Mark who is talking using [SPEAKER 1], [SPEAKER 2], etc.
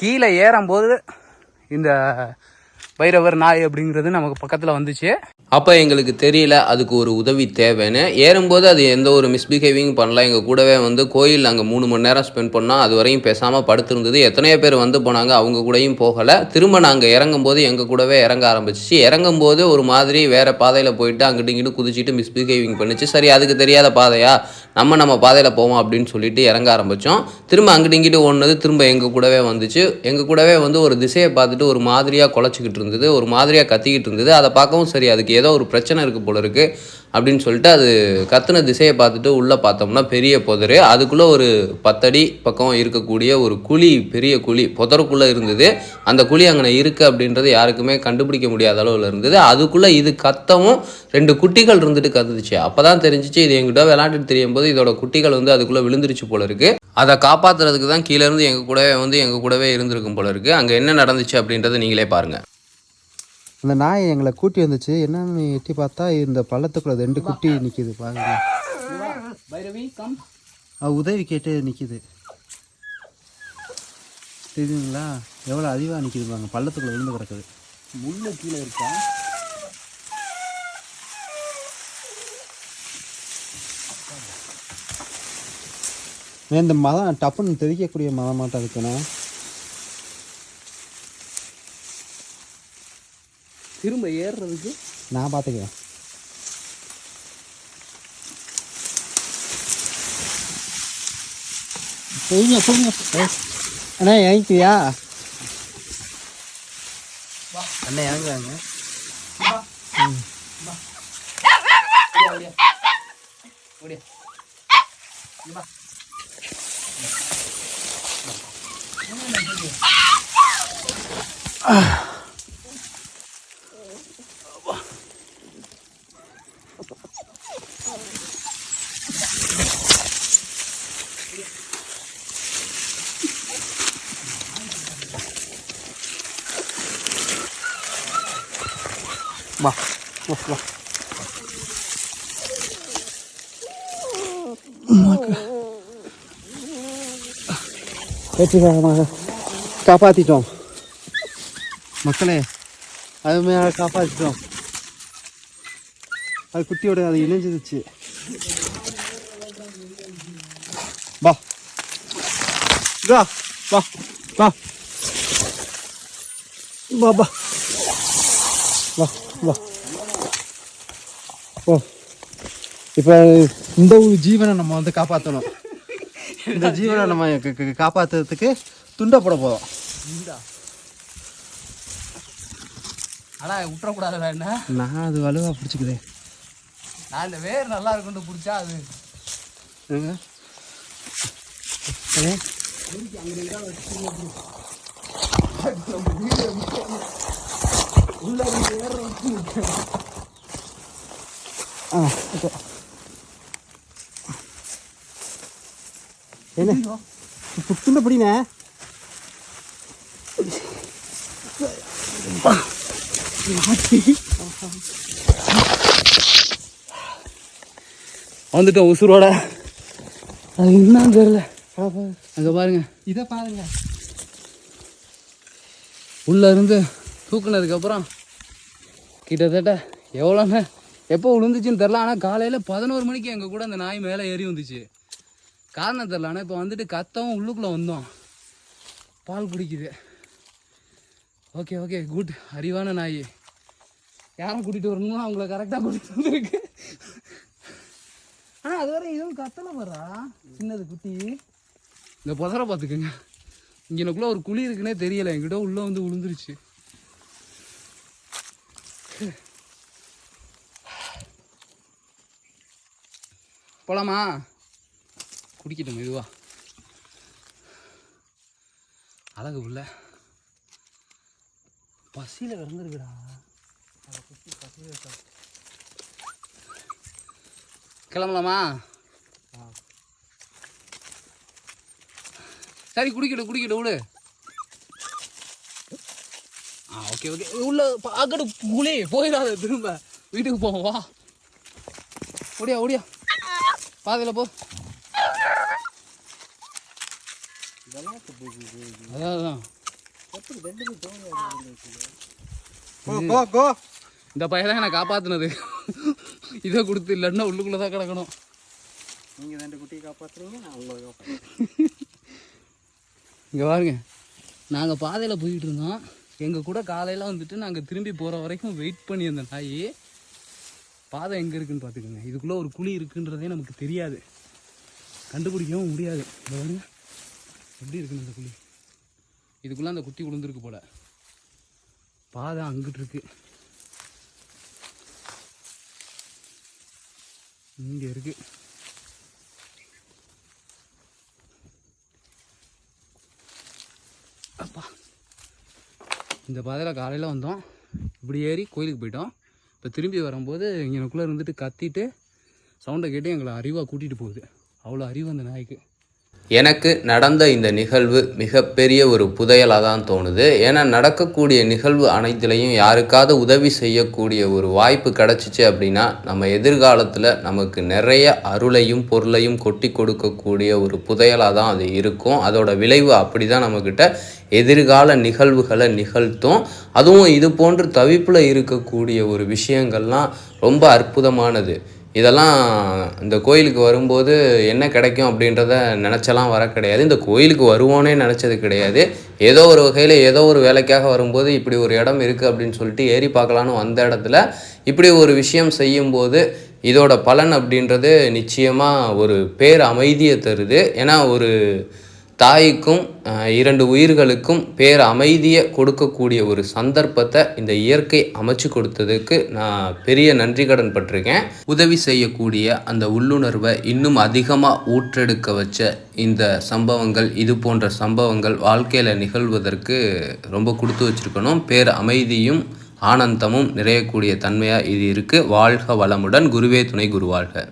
[SPEAKER 1] கீழே ஏறும்போது இந்த பைரவர் நாய் அப்படிங்கிறது நமக்கு பக்கத்தில் வந்துச்சு.
[SPEAKER 2] அப்போ எங்களுக்கு தெரியல அதுக்கு ஒரு உதவி தேவைன்னு. ஏறும்போது அது எந்த ஒரு மிஸ்பிஹேவிங் பண்ணல. எங்கள் கூடவே வந்து கோயில் அங்கே மூணு மணி நேரம் ஸ்பெண்ட் பண்ணோம் அது வரையும் பேசாமல் படுத்திருந்தது. எத்தனையோ பேர் வந்து போனாங்க அவங்க கூடயும் போகலை. திரும்ப நாங்கள் இறங்கும்போது எங்கள் கூடவே இறங்க ஆரம்பிச்சிச்சு. இறங்கும்போது ஒரு மாதிரி வேறு பாதையில் போயிட்டு அங்கிட்டு இங்கிட்டு குதிச்சிட்டு மிஸ்பிஹேவிங் பண்ணிச்சு. சரி அதுக்கு தெரியாத பாதையா நம்ம நம்ம பாதையில் போவோம் அப்படின்னு சொல்லிட்டு இறங்க ஆரம்பித்தோம் திரும்ப அங்கிட்டு இங்கிட்டு ஓடுனது திரும்ப எங்கள் கூடவே வந்துச்சு. எங்கள் கூடவே வந்து ஒரு திசையை பார்த்துட்டு ஒரு மாதிரியாக குலைச்சிக்கிட்டு இருந்தது இருந்தது ஒரு மாதிரியாக கத்திக்கிட்டு இருந்தது. அதை பார்க்கவும் சரி அதுக்கு ஏதோ ஒரு பிரச்சனை இருக்குது போல இருக்குது அப்படின்னு சொல்லிட்டு அது கத்துன திசையை பார்த்துட்டு உள்ளே பார்த்தோம்னா பெரிய புதரு. அதுக்குள்ளே ஒரு பத்தடி பக்கம் இருக்கக்கூடிய ஒரு குழி பெரிய குழி புதருக்குள்ளே இருந்தது. அந்த குழி அங்கே இருக்குது அப்படின்றது யாருக்குமே கண்டுபிடிக்க முடியாத அளவில் இருந்தது. அதுக்குள்ளே இது கத்தவும் ரெண்டு குட்டிகள் இருந்துட்டு கத்துச்சு. அப்போ தான் தெரிஞ்சிச்சு இது எங்கிட்ட விளாண்டுட்டு தெரியும் போது இதோட குட்டிகள் வந்து அதுக்குள்ளே விழுந்துருச்சு போல இருக்குது அதை காப்பாற்றுறதுக்கு தான் கீழே இருந்து எங்கள் கூடவே வந்து எங்கள் கூடவே இருந்திருக்கும் போல இருக்குது அங்கே என்ன நடந்துச்சு அப்படின்றத நீங்களே பாருங்கள்
[SPEAKER 3] அந்த நாய் எங்களை கூட்டி வந்துச்சு. என்னன்னு எட்டி பார்த்தா இந்த பள்ளத்துக்குள்ள ரெண்டு குட்டி நிற்கிது பாருங்க. உதவி கேட்டு நிற்கிது தெரியுதுங்களா? எவ்வளோ அதிகமாக நிற்கிது பாருங்க. பள்ளத்துக்குள்ள விழுந்து கிடக்குது.
[SPEAKER 1] முள்ளு கீழே இருக்கா?
[SPEAKER 3] இந்த மதம் டப்புன்னு தெரிக்கக்கூடிய மதம் மாட்டம் இருக்குண்ணா.
[SPEAKER 1] திரும்ப ஏறுறதுக்கு
[SPEAKER 3] நான் பார்த்துக்கிறேன் போங்க போங்க அண்ணா இறங்கிக்கிறியா அண்ணா இறங்குறாங்க. വാ വാ കാപ്പാത്തിട്ടോ? മക്കളെ അതുമേ ആ കാപ്പാത്തിട്ടോ? അത് കുട്ടിയോടെ അത് ഇനം ചിതിച്ച് വാ. വാ വാ. വാ വാ. വാ. வா. ஓ இப்போ இந்த ஜீவனை நம்ம வந்து காப்பாற்றணும் இந்த ஜீவனை நம்ம க- க- காப்பாத்துறதுக்கு துண்டை போட போதும்
[SPEAKER 1] ஆனா விட்டுறக்கூடாது என்ன?
[SPEAKER 3] நான் அது வலுவாக பிடிச்சிக்கிறேன்
[SPEAKER 1] நான் இந்த வேர் நல்லா இருக்குன்னு பிடிச்சா அது.
[SPEAKER 3] ஏங்க? அண்ணே. ஆ ஓகே என்ன? புத்துண்ட பிடினே?
[SPEAKER 1] வந்துட்டோம் உசுரோட. அது என்னன்னு தெரியல. அங்க பாருங்க.
[SPEAKER 3] இதை பாருங்க.
[SPEAKER 1] உள்ள இருந்து தூக்குனதுக்கப்புறம் கிட்டத்தட்ட எவ்வளோண்ணே? எப்போ விழுந்துச்சுன்னு தெரில ஆனால் காலையில் பதினோரு மணிக்கு எங்கள் கூட அந்த நாய் மேலே ஏறி வந்துச்சு. காரணம் தெரில ஆனால் இப்போ வந்துட்டு கத்தவும் உள்ளுக்குள்ளே வந்தோம். பால் குடிக்குது. ஓகே ஓகே குட் அறிவான நாய். யாரை கூட்டிகிட்டு வரணும்னா அவங்கள கரெக்டாக கூட்டிகிட்டு வந்திருக்கு. ஆனால் அது வரை எதுவும் கத்தலை வர்றா சின்னது குட்டி. இந்த புதரை பார்த்துக்குங்க. இங்கனக்குள்ள ஒரு குழி இருக்குன்னே தெரியலை. என்கிட்ட உள்ளே வந்து விழுந்துருச்சு போலாமா? குடிக்கட்டும் மெதுவா. அழகு உள்ள. பசியில கிடந்துருக்குடா கிளம்பலாமா? சரி குடிக்கட்டும் குடிக்கட்டும் விடு ஆ ஓகே ஓகே. உள்ள அக்கடு குளி போயிடாத திரும்ப. வீட்டுக்கு போவோம் வா. ஓடியா ஓடியா. பாதையில் போ. இந்த பையன் தான் என்னை காப்பாத்துனது. இதை கொடுத்து இல்லைன்னா உள்ளுக்குள்ளே தான் கிடக்கணும்
[SPEAKER 3] நீங்கள் ரெண்டு குட்டியை காப்பாற்றுறீங்க நான் உங்களை காப்பாற்றுறேன்
[SPEAKER 1] இங்கே பாருங்க. நாங்கள் பாதையில் போயிட்டு இருந்தோம். எங்கள் கூட காலையில் வந்துட்டு நாங்கள் திரும்பி போகிற வரைக்கும் வெயிட் பண்ணியிருந்த நாய் பாதை எங்கே இருக்குன்னு பார்த்துக்கோங்க. இதுக்குள்ளே ஒரு குழி இருக்குன்றதே நமக்கு தெரியாது. கண்டுபிடிக்கவும் முடியாது. இந்த பாருங்க. எப்படி இருக்குன்னு அந்த குழி? இதுக்குள்ளே அந்த குட்டி விழுந்துருக்கு போல. பாதை அங்கிட்டு இருக்கு. இங்கே இருக்குது இந்த பாதையில் காலையில் வந்தோம். இப்படி ஏறி கோயிலுக்கு போயிட்டோம். இப்போ திரும்பி வரும்போது இங்கனக்குள்ளே இருந்துட்டு கத்திட்டு சவுண்டை கேட்டு எங்களை அறிவாக கூட்டிகிட்டு போகுது. அவ்வளோ அறிவு அந்த நாய்க்கு.
[SPEAKER 2] எனக்கு நடந்த இந்த நிகழ்வு மிகப்பெரிய ஒரு புதையலாக தான் தோணுது. ஏன்னா நடக்கக்கூடிய நிகழ்வு அனைத்துலேயும் யாருக்காவது உதவி செய்யக்கூடிய ஒரு வாய்ப்பு கிடச்சிச்சு அப்படின்னா நம்ம எதிர்காலத்தில் நமக்கு நிறைய அருளையும் பொருளையும் கொட்டி கொடுக்கக்கூடிய ஒரு புதையலாக தான் அது இருக்கும். அதோட விளைவு அப்படி தான் நம்மக்கிட்ட எதிர்கால நிகழ்வுகளை நிகழ்த்தும். அதுவும் இது போன்று தவிப்பில் இருக்கக்கூடிய ஒரு விஷயங்கள்லாம் ரொம்ப அற்புதமானது. இதெல்லாம் இந்த கோயிலுக்கு வரும்போது என்ன கிடைக்கும் அப்படின்றத நினச்செல்லாம் வர கிடையாது. இந்த கோயிலுக்கு வருவோனே நினச்சது கிடையாது. ஏதோ ஒரு வகையில் ஏதோ ஒரு வேலைக்காக வரும்போது இப்படி ஒரு இடம் இருக்குது அப்படின்னு சொல்லிட்டு ஏறி பார்க்கலான்னு வந்த இடத்துல இப்படி ஒரு விஷயம் செய்யும்போது இதோட பலன் அப்படின்றது நிச்சயமாக ஒரு பேர் அமைதியை தருது. ஏன்னா ஒரு தாய்க்கும் இரண்டு உயிர்களுக்கும் பேர் அமைதியை கொடுக்கக்கூடிய ஒரு சந்தர்ப்பத்தை இந்த இயற்கை அமைச்சு கொடுத்ததுக்கு நான் பெரிய நன்றி கடன் பட்டிருக்கேன். உதவி செய்யக்கூடிய அந்த உள்ளுணர்வை இன்னும் அதிகமாக ஊற்றெடுக்க வச்ச இந்த சம்பவங்கள் இது போன்ற சம்பவங்கள் வாழ்க்கையில் நிகழ்வதற்கு ரொம்ப கொடுத்து வச்சிருக்கணும். பேர் அமைதியும் ஆனந்தமும் நிறையக்கூடிய தன்மையாக இது இருக்குது வாழ்க வளமுடன். குருவே துணை குருவாழ்க.